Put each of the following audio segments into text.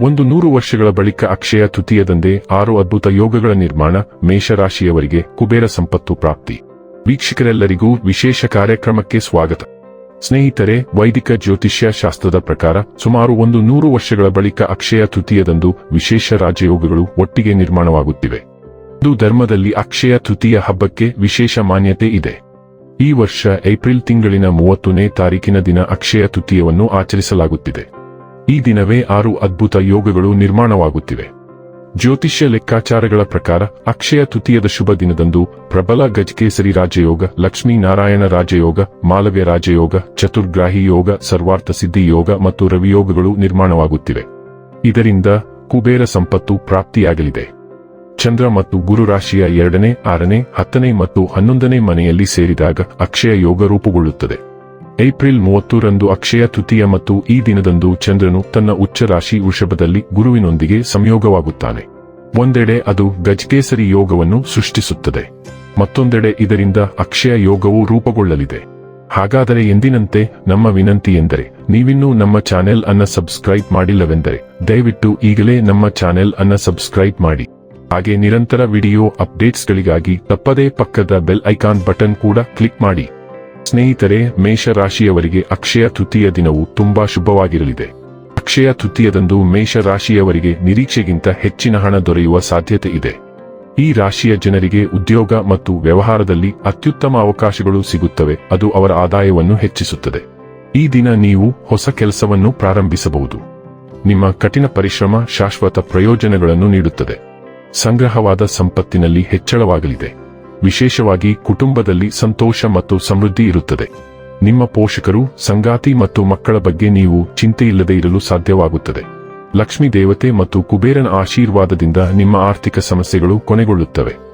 ಒಂದು ನೂರು ವರ್ಷಗಳ ಬಳಿಕ ಅಕ್ಷಯ ತೃತೀಯದಂದೇ ಆರು ಅದ್ಭುತ ಯೋಗಗಳ ನಿರ್ಮಾಣ ಮೇಷರಾಶಿಯವರಿಗೆ ಕುಬೇರ ಸಂಪತ್ತು ಪ್ರಾಪ್ತಿ. ವೀಕ್ಷಕರೆಲ್ಲರಿಗೂ ವಿಶೇಷ ಕಾರ್ಯಕ್ರಮಕ್ಕೆ ಸ್ವಾಗತ. ಸ್ನೇಹಿತರೆ, ವೈದಿಕ ಜ್ಯೋತಿಷ್ಯ ಶಾಸ್ತ್ರದ ಪ್ರಕಾರ ಸುಮಾರು ಒಂದು ನೂರು ವರ್ಷಗಳ ಬಳಿಕ ಅಕ್ಷಯ ತೃತೀಯದಂದು ವಿಶೇಷ ರಾಜಯೋಗಗಳು ಒಟ್ಟಿಗೆ ನಿರ್ಮಾಣವಾಗುತ್ತಿವೆ. ಇದು ಧರ್ಮದಲ್ಲಿ ಅಕ್ಷಯ ತೃತೀಯ ಹಬ್ಬಕ್ಕೆ ವಿಶೇಷ ಮಾನ್ಯತೆ ಇದೆ. ಈ ವರ್ಷ ಏಪ್ರಿಲ್ ತಿಂಗಳಿನ ಮೂವತ್ತನೇ ತಾರೀಕಿನ ದಿನ ಅಕ್ಷಯ ತೃತೀಯವನ್ನು ಆಚರಿಸಲಾಗುತ್ತಿದೆ. ಈ ದಿನವೇ ಆರು ಅದ್ಭುತ ಯೋಗಗಳು ನಿರ್ಮಾಣವಾಗುತ್ತಿವೆ. ಜ್ಯೋತಿಷ್ಯ ಲೆಕ್ಕಾಚಾರಗಳ ಪ್ರಕಾರ, ಅಕ್ಷಯ ತೃತೀಯದ ಶುಭ ದಿನದಂದು ಪ್ರಬಲ ಗಜಕೇಸರಿ ರಾಜಯೋಗ, ಲಕ್ಷ್ಮೀ ನಾರಾಯಣ ರಾಜಯೋಗ, ಮಾಲವ್ಯ ರಾಜಯೋಗ, ಚತುರ್ಗ್ರಾಹಿ ಯೋಗ, ಸರ್ವಾರ್ಥ ಸಿದ್ಧಿ ಯೋಗ ಮತ್ತು ರವಿಯೋಗಗಳು ನಿರ್ಮಾಣವಾಗುತ್ತಿವೆ. ಇದರಿಂದ ಕುಬೇರ ಸಂಪತ್ತು ಪ್ರಾಪ್ತಿಯಾಗಲಿದೆ. ಚಂದ್ರ ಮತ್ತು ಗುರು ರಾಶಿಯ ಎರಡನೇ, ಆರನೇ, ಹತ್ತನೇ ಮತ್ತು ಹನ್ನೊಂದನೇ ಮನೆಯಲ್ಲಿ ಸೇರಿದಾಗ ಅಕ್ಷಯ ಯೋಗ ರೂಪುಗೊಳ್ಳುತ್ತದೆ. ಏಪ್ರಿಲ್ ಮೂವತ್ತರಂದು ಅಕ್ಷಯ ತೃತೀಯ ಮತ್ತು ಈ ದಿನದಂದು ಚಂದ್ರನು ತನ್ನ ಉಚ್ಚ ರಾಶಿ ವೃಷಭದಲ್ಲಿ ಗುರುವಿನೊಂದಿಗೆ ಸಂಯೋಗವಾಗುತ್ತಾನೆ. ಒಂದೆಡೆ ಅದು ಗಜಕೇಸರಿ ಯೋಗವನ್ನು ಸೃಷ್ಟಿಸುತ್ತದೆ. ಮತ್ತೊಂದೆಡೆ ಇದರಿಂದ ಅಕ್ಷಯ ಯೋಗವು ರೂಪುಗೊಳ್ಳಲಿದೆ. ಹಾಗಾದರೆ ಎಂದಿನಂತೆ ನಮ್ಮ ವಿನಂತಿ ಎಂದರೆ, ನೀವಿನ್ನೂ ನಮ್ಮ ಚಾನೆಲ್ ಅನ್ನ ಸಬ್ಸ್ಕ್ರೈಬ್ ಮಾಡಿಲ್ಲವೆಂದರೆ, ದಯವಿಟ್ಟು ಈಗಲೇ ನಮ್ಮ ಚಾನೆಲ್ ಅನ್ನ ಸಬ್ಸ್ಕ್ರೈಬ್ ಮಾಡಿ. ಹಾಗೆ ನಿರಂತರ ವಿಡಿಯೋ ಅಪ್ಡೇಟ್ಸ್ಗಳಿಗಾಗಿ ತಪ್ಪದೇ ಪಕ್ಕದ ಬೆಲ್ ಐಕಾನ್ ಬಟನ್ ಕೂಡ ಕ್ಲಿಕ್ ಮಾಡಿ. ಸ್ನೇಹಿತರೆ, ಮೇಷರಾಶಿಯವರಿಗೆ ಅಕ್ಷಯ ತೃತೀಯ ದಿನವು ತುಂಬಾ ಶುಭವಾಗಿರಲಿದೆ. ಅಕ್ಷಯ ತೃತೀಯದಂದು ಮೇಷರಾಶಿಯವರಿಗೆ ನಿರೀಕ್ಷೆಗಿಂತ ಹೆಚ್ಚಿನ ಹಣ ದೊರೆಯುವ ಸಾಧ್ಯತೆ ಇದೆ. ಈ ರಾಶಿಯ ಜನರಿಗೆ ಉದ್ಯೋಗ ಮತ್ತು ವ್ಯವಹಾರದಲ್ಲಿ ಅತ್ಯುತ್ತಮ ಅವಕಾಶಗಳು ಸಿಗುತ್ತವೆ, ಅದು ಅವರ ಆದಾಯವನ್ನು ಹೆಚ್ಚಿಸುತ್ತದೆ. ಈ ದಿನ ನೀವು ಹೊಸ ಕೆಲಸವನ್ನು ಪ್ರಾರಂಭಿಸಬಹುದು. ನಿಮ್ಮ ಕಠಿಣ ಪರಿಶ್ರಮ ಶಾಶ್ವತ ಪ್ರಯೋಜನಗಳನ್ನು ನೀಡುತ್ತದೆ. ಸಂಗ್ರಹವಾದ ಸಂಪತ್ತಿನಲ್ಲಿ ಹೆಚ್ಚಳವಾಗಲಿದೆ. ವಿಶೇಷವಾಗಿ ಕುಟುಂಬದಲ್ಲಿ ಸಂತೋಷ ಮತ್ತು ಸಮೃದ್ಧಿ ಇರುತ್ತದೆ. ನಿಮ್ಮ ಪೋಷಕರು, ಸಂಗಾತಿ ಮತ್ತು ಮಕ್ಕಳ ಬಗ್ಗೆ ನೀವು ಚಿಂತೆಯಿಲ್ಲದೆ ಇರಲು ಸಾಧ್ಯವಾಗುತ್ತದೆ. ಲಕ್ಷ್ಮೀ ದೇವತೆ ಮತ್ತು ಕುಬೇರನ ಆಶೀರ್ವಾದದಿಂದ ನಿಮ್ಮ ಆರ್ಥಿಕ ಸಮಸ್ಯೆಗಳು ಕೊನೆಗೊಳ್ಳುತ್ತವೆ.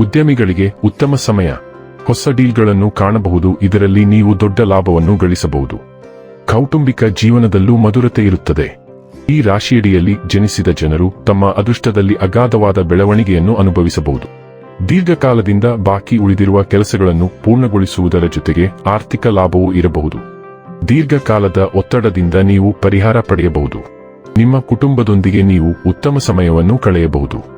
ಉದ್ಯಮಿಗಳಿಗೆ ಉತ್ತಮ ಸಮಯ. ಹೊಸ ಡೀಲ್ಗಳನ್ನು ಕಾಣಬಹುದು, ಇದರಲ್ಲಿ ನೀವು ದೊಡ್ಡ ಲಾಭವನ್ನು ಗಳಿಸಬಹುದು. ಕೌಟುಂಬಿಕ ಜೀವನದಲ್ಲೂ ಮಧುರತೆ ಇರುತ್ತದೆ. ಈ ರಾಶಿಯಡಿಯಲ್ಲಿ ಜನಿಸಿದ ಜನರು ತಮ್ಮ ಅದೃಷ್ಟದಲ್ಲಿ ಅಗಾಧವಾದ ಬೆಳವಣಿಗೆಯನ್ನು ಅನುಭವಿಸಬಹುದು. ದೀರ್ಘಕಾಲದಿಂದ ಬಾಕಿ ಉಳಿದಿರುವ ಕೆಲಸಗಳನ್ನು ಪೂರ್ಣಗೊಳಿಸುವುದರ ಜೊತೆಗೆ ಆರ್ಥಿಕ ಲಾಭವೂ ಇರಬಹುದು. ದೀರ್ಘಕಾಲದ ಒತ್ತಡದಿಂದ ನೀವು ಪರಿಹಾರ ಪಡೆಯಬಹುದು. ನಿಮ್ಮ ಕುಟುಂಬದೊಂದಿಗೆ ನೀವು ಉತ್ತಮ ಸಮಯವನ್ನು ಕಳೆಯಬಹುದು.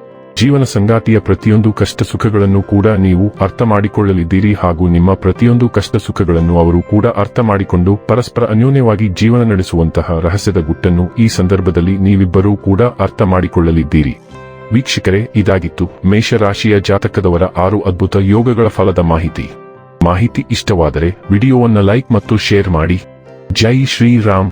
ಜೀವನ ಸಂಗಾತಿಯ ಪ್ರತಿಯೊಂದು ಕಷ್ಟ ಸುಖಗಳನ್ನು ಕೂಡ ನೀವು ಅರ್ಥ ಮಾಡಿಕೊಳ್ಳಲಿದ್ದೀರಿ ಹಾಗೂ ನಿಮ್ಮ ಪ್ರತಿಯೊಂದು ಕಷ್ಟ ಸುಖಗಳನ್ನು ಅವರು ಕೂಡ ಅರ್ಥ ಮಾಡಿಕೊಂಡು ಪರಸ್ಪರ ಅನ್ಯೋನ್ಯವಾಗಿ ಜೀವನ ನಡೆಸುವಂತಹ ರಹಸ್ಯದ ಗುಟ್ಟನ್ನು ಈ ಸಂದರ್ಭದಲ್ಲಿ ನೀವಿಬ್ಬರೂ ಕೂಡ ಅರ್ಥ ಮಾಡಿಕೊಳ್ಳಲಿದ್ದೀರಿ. ವೀಕ್ಷಕರೇ, ಇದಾಗಿತ್ತು ಮೇಷರಾಶಿಯ ಜಾತಕದವರ ಆರು ಅದ್ಭುತ ಯೋಗಗಳ ಫಲದ ಮಾಹಿತಿ. ಮಾಹಿತಿ ಇಷ್ಟವಾದರೆ ವಿಡಿಯೋವನ್ನು ಲೈಕ್ ಮತ್ತು ಶೇರ್ ಮಾಡಿ. ಜೈ ಶ್ರೀರಾಮ್.